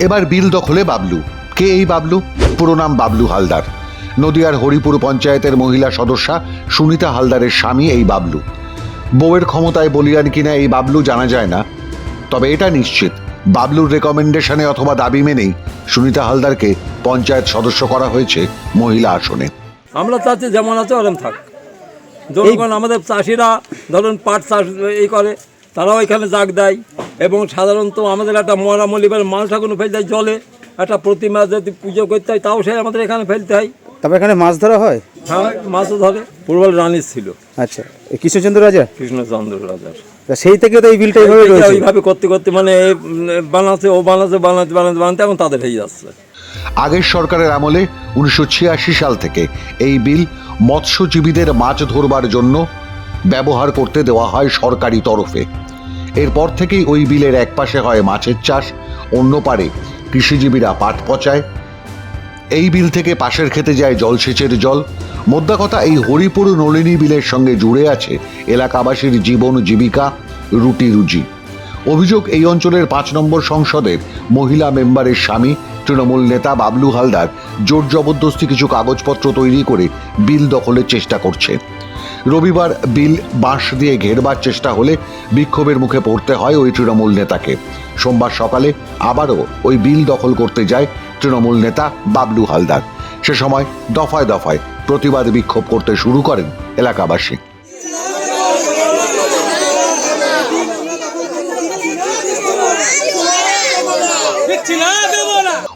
এবার বিল দখলে বাবলু। কে এই বাবলু? পুরো নাম বাবলু হালদার। নদিয়ার হরিপুর পঞ্চায়েতের মহিলা সদস্যা সুনিতা হালদারের স্বামী এই বাবলু। বউয়ের ক্ষমতায় বলিয়ান কিনা এই বাবলু জানা যায় না। তবে এটা নিশ্চিত বাবলুর রেকমেন্ডেশনে অথবা দাবি মেনেই সুনিতা হালদারকে পঞ্চায়েত সদস্য করা হয়েছে মহিলা আসনে। আমরা চাচ্ছি যেমন আছে ওরম থাক। জনগণ আমাদের চাষিরা ধরুন পাট চাষ এই করে তারাও এখানে জাগ দেয়। এবং সাধারণত আমাদের একটা মরা মলিবার মাল ঠাকুর ফেলতে হয় জলে একটা প্রতিমা যদি পুজো করতে হয় তাও সে আমাদের এখানে ফেলতে হয়। তবে এখানে মাছ ধরা হয়? হ্যাঁ মাছও ধরে। পূর্বল রানীর ছিল। আচ্ছা কৃষ্ণচন্দ্র রাজা কৃষ্ণচন্দ্র রাজার। সেই থেকে তো এই বিলটা এইভাবে রয়েছে। ওইভাবে করতে করতে মানে বানাতে ও বানাতে বানাতে বানাতে বানাতে এখন তাদের হয়ে যাচ্ছে। আগের সরকারের আমলে উনিশশো ছিয়াশি সাল থেকে এই বিল মৎস্যজীবীদের মাছ ধরবার জন্য ব্যবহার করতে দেওয়া হয় সরকারি তরফে। এরপর থেকেই ওই বিলের এক পাশে হয় মাছের চাষ, অন্য পারে কৃষিজীবীরা পাট পচায়। এই বিল থেকে পাশের খেতে যায় জলসেচের জল। মোদ্দা কথা, এই হরিপুর নলিনী বিলের সঙ্গে জুড়ে আছে এলাকাবাসীর জীবন, জীবিকা, রুটি রুজি। অভিযোগ, এই অঞ্চলের পাঁচ নম্বর সংসদের মহিলা মেম্বারের স্বামী, তৃণমূল নেতা বাবলু হালদার, জোর জবরদস্তি কিছু কাগজপত্র তৈরি করে বিল দখলের চেষ্টা করছে। রবিবার বিল বাঁশ দিয়ে ঘেরবার চেষ্টা হলে বিক্ষোভের মুখে পড়তে হয় ওই তৃণমূল নেতাকে। সোমবার সকালে আবারও ওই বিল দখল করতে যায় তৃণমূল নেতা বাবলু হালদার। সে সময় দফায় দফায় প্রতিবাদ বিক্ষোভ করতে শুরু করেন এলাকাবাসী।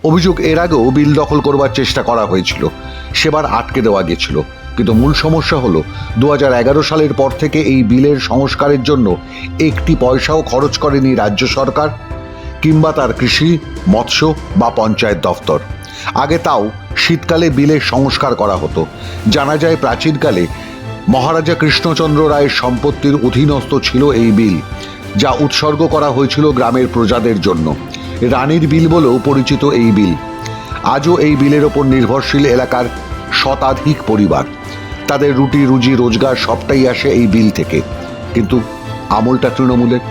অভিযোগ এর আগেও বিল দখল করবার চেষ্টা করা হয়েছিল। সেবার আটকে দেওয়া গেছিল। কিন্তু মূল সমস্যা হলো দু হাজার এগারো সালের পর থেকে এই বিলের সংস্কারের জন্য একটি পয়সাও খরচ করেনি রাজ্য সরকার কিংবা তার কৃষি, মৎস্য বা পঞ্চায়েত দফতর। আগে তাও শীতকালে বিলের সংস্কার করা হতো। জানা যায় প্রাচীনকালে মহারাজা কৃষ্ণচন্দ্র রায়ের সম্পত্তির অধীনস্থ ছিল এই বিল, যা উৎসর্গ করা হয়েছিল গ্রামের প্রজাদের জন্য। রানীর বিল বলেও পরিচিত এই বিল। আজও এই বিলের ওপর নির্ভরশীল এলাকার শতাধিক পরিবার। তাদের রুটি রুজি রোজগার সবটাই আসে এই বিল থেকে। কিন্তু আমলটা তৃণমূলের।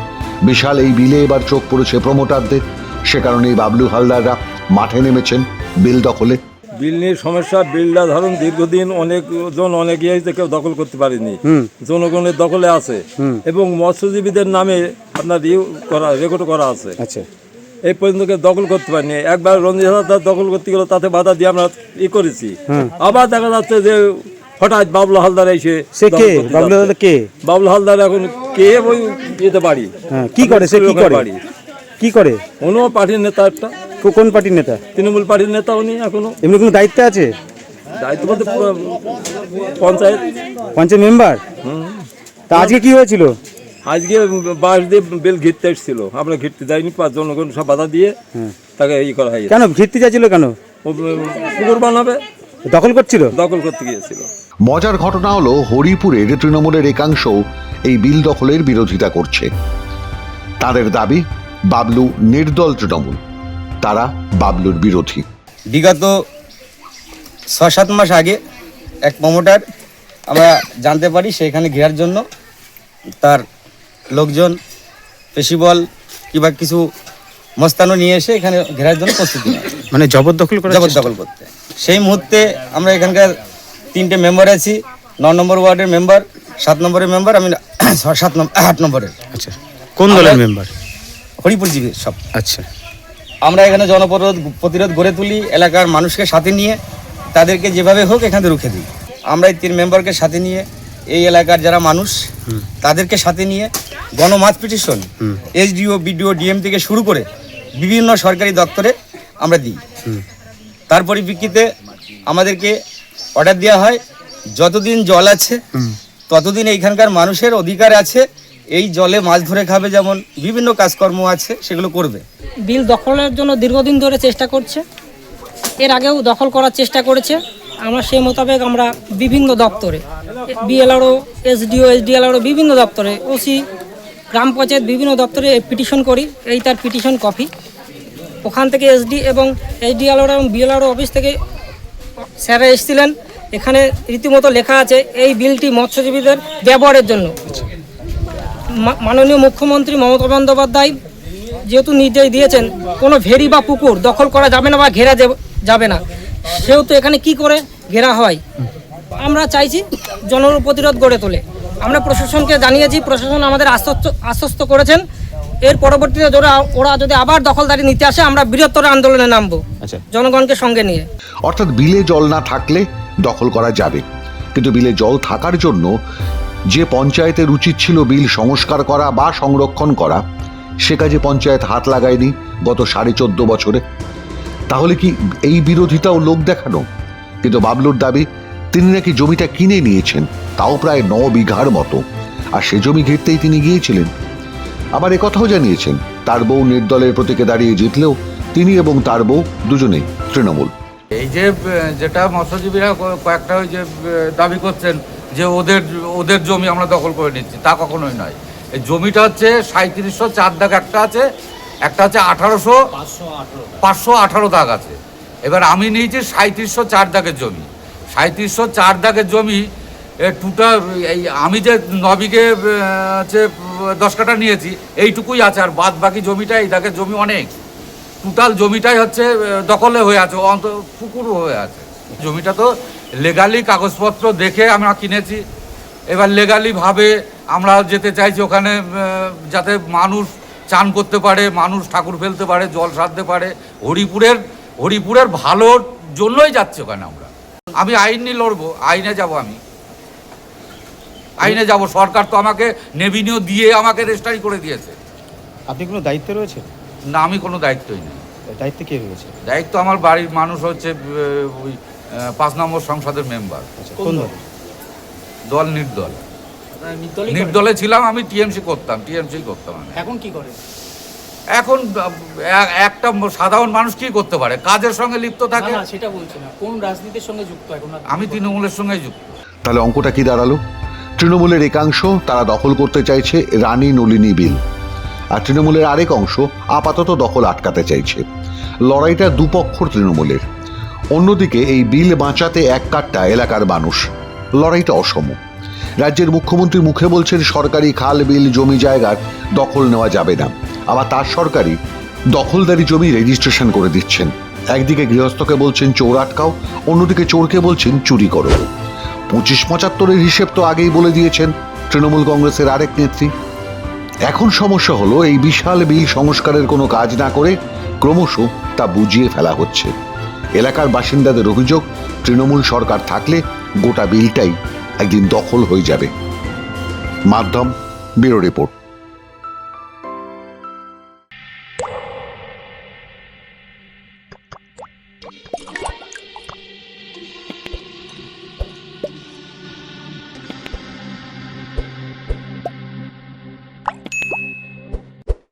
বিশাল এই বিলে এবার চোখ পড়েছে প্রমোটারদের। সে কারণেই বাবলু হালদাররা মাঠে নেমেছেন বিল দখলে। বিল নিয়ে সমস্যা বিলটা ধরুন দীর্ঘদিন অনেক জন অনেক ইয়েতে কেউ দখল করতে পারেনি। জনগণের দখলে আছে। এবং মৎস্যজীবীদের নামে আপনার ইয়ে করা রেকর্ড করা আছে। আচ্ছা। এই পর্যন্ত কেউ দখল করতে পারেনি। একবার রঞ্জিত দখল করতে গেল তাতে বাধা দিয়ে আমরা ই করেছি। আবার দেখা যাচ্ছে যে হঠাৎ বাবলু হালদার এসে সে কে? বাবলু যাচ্ছে। কে? বাবলু হালদার এখন কে ওই যেতে পারি? হ্যাঁ কি করে? সে কি করে? কি করে? উনিও পার্টির নেতা একটা। কোন পার্টির নেতা? তৃণমূল পার্টির নেতা উনি এখনও। এমনি কোনো দায়িত্বে আছে? দায়িত্ব বলতে পুরো পঞ্চায়েত। পঞ্চায়েত মেম্বার? তা আজকে কি হয়েছিল? আজকে বাস দিয়ে বেল ঘিরতে এসেছিল। আমরা ঘিরতে যাইনি পাঁচ জনগণ সব বাধা দিয়ে তাকে ই করা হয়েছে কেন? ঘিরতে চাইছিল কেন? পুকুর বানাবে। দখল করছিল? দখল করতে গিয়েছিল। মজার ঘটনা হলো হরিপুরের তৃণমূলের একাংশ এই বিল দখলের বিরোধিতা করছে। তাদের দাবি বাবলু নির্দল তৃণমূল। তারা বাবলুর বিরোধী। বিগত ছ সাত মাস আগে এক প্রমোটার আমরা জানতে পারি সেখানে ঘেরার জন্য তার লোকজন পেশিবল কিংবা কিছু মস্তানো নিয়ে এসে এখানে ঘেরার জন্য প্রস্তুতি নেয়। মানে জবরদখল করে জবরদখল করতে। সেই মুহূর্তে আমরা এখানকার তিনটে মেম্বার আছি ন নম্বর ওয়ার্ডের মেম্বার সাত নম্বরের মেম্বার আমি সাত নম্বর আট নম্বরের। আচ্ছা কোন দলের মেম্বার হরিপুরজীবী সব। আচ্ছা। আমরা এখানে জনপ্রতিরোধ প্রতিরোধ গড়ে তুলি এলাকার মানুষকে সাথে নিয়ে তাদেরকে যেভাবে হোক এখান থেকে রুখে দিই। আমরা এই তিন মেম্বারকে সাথে নিয়ে এই এলাকার যারা মানুষ তাদেরকে সাথে নিয়ে গণমাত পিটিশন এসডিও বিডিও ডিএম থেকে শুরু করে বিভিন্ন সরকারি দপ্তরে আমরা দিই। তার পরিপ্রেক্ষিতে আমাদেরকে অর্ডার দেওয়া হয় যতদিন জল আছে ততদিন এইখানকার মানুষের অধিকার আছে এই জলে মাছ ধরে খাবে যেমন বিভিন্ন কাজকর্ম আছে সেগুলো করবে। বিল দখলের জন্য দীর্ঘদিন ধরে চেষ্টা করছে। এর আগেও দখল করার চেষ্টা করেছে। আমরা সেই মোতাবেক আমরা বিভিন্ন দপ্তরে বিএলআরও এসডিও এসডিএলআরও বিভিন্ন দপ্তরে ওসি গ্রাম পঞ্চায়েত বিভিন্ন দপ্তরে পিটিশন করি। এই তার পিটিশন কপি। ওখান থেকে এসডি এবং এসডিএলআর এবং বিএলআরও অফিস থেকে স্যারা এসেছিলেন। এখানে রীতিমতো লেখা আছে এই বিলটি মৎস্যজীবীদের ব্যবহারের জন্য। মা- মাননীয় মুখ্যমন্ত্রী মমতা বন্দ্যোপাধ্যায় যেহেতু নির্দেশ দিয়েছেন কোনো ভেরি বা পুকুর দখল করা যাবে না বা ঘেরা যাব- যাবে না। সেহেতু এখানে কি করে ঘেরা হয়? আমরা চাইছি জন প্রতিরোধ গড়ে তোলে। আমরা প্রশাসনকে জানিয়েছি প্রশাসন আমাদের আশ্বস্ত আশ্বস্ত করেছেন। এর পরবর্তীতে ওরা ওরা যদি আবার দখলদারি নিতে আসে আমরা বৃহত্তর আন্দোলনে নামবো। আচ্ছা। জনগণকে সঙ্গে নিয়ে। অর্থাৎ বিলে জল না থাকলে দখল করা যাবে। কিন্তু বিলে জল থাকার জন্য যে পঞ্চায়েতের উচিত ছিল বিল সংস্কার করা বা সংরক্ষণ করা, সে কাজে পঞ্চায়েত হাত লাগায়নি গত সাড়ে চোদ্দ বছরে। তাহলে কি এই বিরোধিতাও লোক দেখানো? কিন্তু বাবলুর দাবি, তিনি নাকি জমিটা কিনে নিয়েছেন, তাও প্রায় ন বিঘার মতো। আর সে জমি ঘিরতেই তিনি গিয়েছিলেন। আবার কথাও জানিয়েছেন, তার বউ নির্দলের প্রতীকে দাঁড়িয়ে জিতলেও তিনি এবং তার বউ দুজনেই তৃণমূল। যে যেটা মৎস্যজীবীরা কয়েকটা ওই যে দাবি করছেন যে ওদের ওদের জমি আমরা দখল করে নিচ্ছি তা কখনোই নয়। এই জমিটা হচ্ছে সাঁত্রিশশো চার দাগ একটা আছে একটা আছে আঠারোশো পাঁচশো আঠারো দাগ। আছে। এবার আমি নিয়েছি সাঁত্রিশশো চার দাগের জমি। সাঁত্রিশশো চার দাগের জমি টুটা এই আমি যে নবিকে হচ্ছে দশ কাটা নিয়েছি এইটুকুই আছে আর বাদ বাকি জমিটা এই দাগের জমি অনেক। টোটাল জমিটাই হচ্ছে দখলে হয়ে আছে, অন্ত পুকুরও হয়ে আছে। জমিটা তো লেগালি কাগজপত্র দেখে আমরা কিনেছি। এবার লেগালিভাবে আমরা যেতে চাইছি ওখানে যাতে মানুষ চান করতে পারে, মানুষ ঠাকুর ফেলতে পারে, জল সারতে পারে। হরিপুরের হরিপুরের ভালোর জন্যই যাচ্ছি ওখানে আমরা। আমি আইন নিয়ে লড়বো, আইনে যাব আমি। আইনে যাব, সরকার তো আমাকে নেভিনিও দিয়ে আমাকে রেজিস্ট্রারি করে দিয়েছে। আপনি কোনো দায়িত্বে রয়েছে না আমি কোনো দায়িত্বই নেই। দায়িত্বে কে রয়েছে দায়িত্ব আমার বাড়ির মানুষ হচ্ছে ওই পাঁচ নম্বর সংসদের মেম্বার। আচ্ছা দল? দল? নির্দল। নির্দলে ছিলাম আমি টিএমসি করতাম টিএমসি করতাম আমি। এখন কি করে? এখন একটা সাধারণ মানুষ কি করতে পারে? কাজের সঙ্গে লিপ্ত থাকে? না সেটা বলছি না। কোন রাজনীতির সঙ্গে যুক্ত এখন আমি তৃণমূলের সঙ্গে যুক্ত। তাহলে অঙ্কটা কি দাঁড়াল? তৃণমূলের একাংশ তারা দখল করতে চাইছে রানী নলিনী বিল। আর তৃণমূলের আরেক অংশ আপাতত দখল আটকাতে চাইছে। লড়াইটা দুপক্ষর তৃণমূলের। অন্যদিকে এই বিল বাঁচাতে এক কাট্টা এলাকার মানুষ। লড়াইটা অসম। রাজ্যের মুখ্যমন্ত্রী মুখে বলছেন, সরকারি খাল, বিল, জমি জায়গার দখল নেওয়া যাবে না। আবার তার সরকারি দখলদারি জমি রেজিস্ট্রেশন করে দিচ্ছেন। একদিকে গৃহস্থকে বলছেন, চোর আটকাও। অন্যদিকে চোরকে বলছেন, চুরি করো। পঁচিশ পঁচাত্তরের হিসেব তো আগেই বলে দিয়েছেন তৃণমূল কংগ্রেসের আরেক নেত্রী। এখন সমস্যা হলো, এই বিশাল বিল সংস্কারের কোনো কাজ না করে ক্রমশ তা বুঝিয়ে ফেলা হচ্ছে। এলাকার বাসিন্দাদের অভিযোগ, তৃণমূল সরকার থাকলে গোটা বিলটাই একদিন দখল হয়ে যাবে। মাধ্যম, ব্যুরো রিপোর্ট।